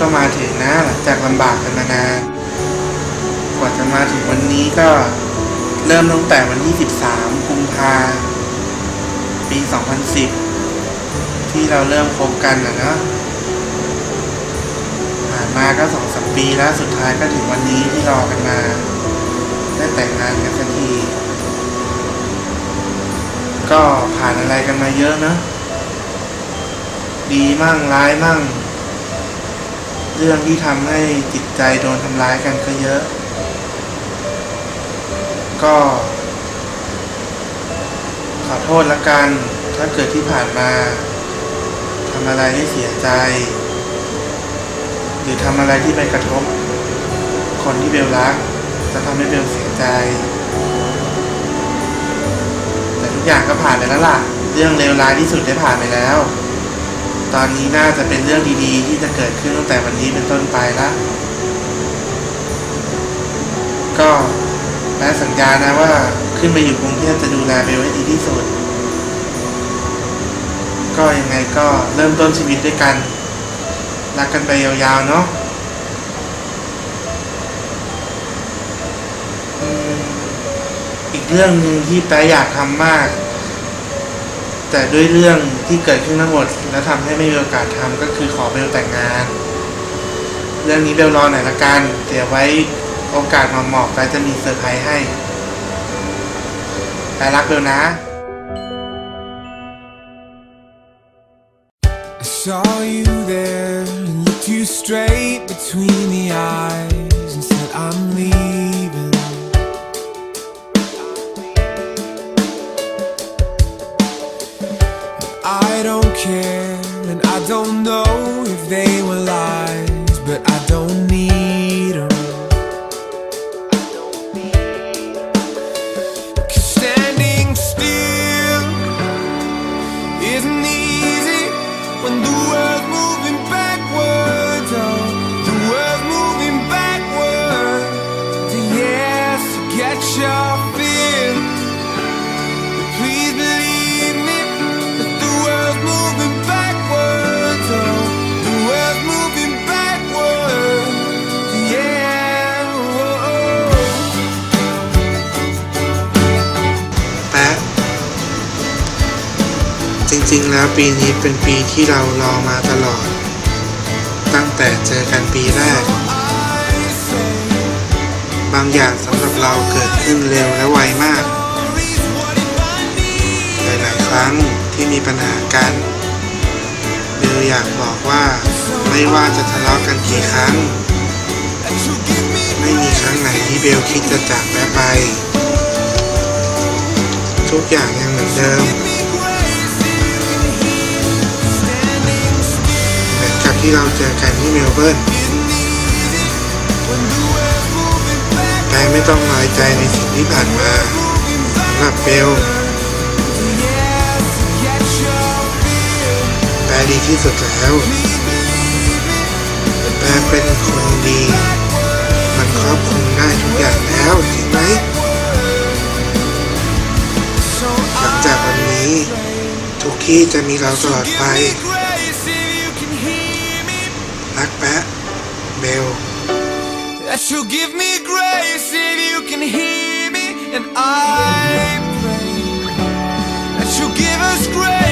ก็มาถึงนะจากลำบากกันมานานกว่าจะมาถึงวันนี้ก็เริ่มตั้งแต่วันที่ 13 กุมภาปี 2010 ที่เราเริ่มคบกันนะเนาะผ่านมาก็สองสมปีแล้วสุดท้ายก็ถึงวันนี้ที่รอกันมา ได้แต่งงานกันสักที ก็ผ่านอะไรกันมาเยอะนะ ดีมั่งร้ายมั่ง เรื่องที่ทำให้จิตใจโดนทำร้ายกันก็เยอะ ก็ ขอโทษละกัน ถ้าเกิดที่ผ่านมาทำอะไรให้เสียใจ หรือทำอะไรที่ไปกระทบ คนที่เบลรัก จะทำให้เบลเสียใจ แต่ทุกอย่างก็ผ่านไปแล้วล่ะ เรื่องเลวร้ายที่สุดได้ผ่านไปแล้ว ตอนนี้น่าจะเป็นเรื่องดีๆ ที่จะเกิดขึ้นตั้งแต่วันนี้เป็นต้นไปละ ก็แม้สัญญานะว่าขึ้นไปอยู่กรุงเทพจะดูแลเบลให้ดีที่สุด ก็ยังไงก็เริ่มต้นชีวิตด้วยกัน รักกันไปยาวๆเนาะอีกเรื่องหนึ่งที่แป๊ะอยากทำมาก แต่ด้วยเรื่องที่เกิดขึ้นทั้งหมด แล้วทำให้ไม่มีโอกาสทำก็คือขอเบลแต่งงาน เรื่องนี้เบลรอหน่อยละกันเดี๋ยวไว้โอกาสเหมาะๆไปจะมีเซอร์ไพรส์ให้แปรักเบลนะ saw you there and looked you straight between the eyes and said, I'm leaving. I don't care and I don't know if they were lies, จริงๆ แล้วปีนี้เป็นปีที่เรารอมาตลอด ตั้งแต่เจอกันปีแรก บางอย่างสำหรับเราเกิดขึ้นเร็วและไวมาก หลายๆ ครั้งที่มีปัญหากันเบลอยากบอกว่าไม่ว่าจะทะเลาะกันกี่ครั้ง ไม่มีครั้งไหนที่เบลคิดจะจากแป๊ะไป ทุกอย่างยังเหมือนเดิม ที่เราเจอกันที่เมลเบิร์นแต่ไม่ต้องน้อยใจในสิ่งที่ผ่านมาสำหรับเบลแปลดีที่สุดแล้วแปลเป็นคนดี มันครอบคลุมได้ทุกอย่างแล้วจริงไหมหลังจากวันนี้ ทุกที่จะมีเราตลอดไป you. That you'll give me grace if you can hear me, and I pray that you'll give us grace.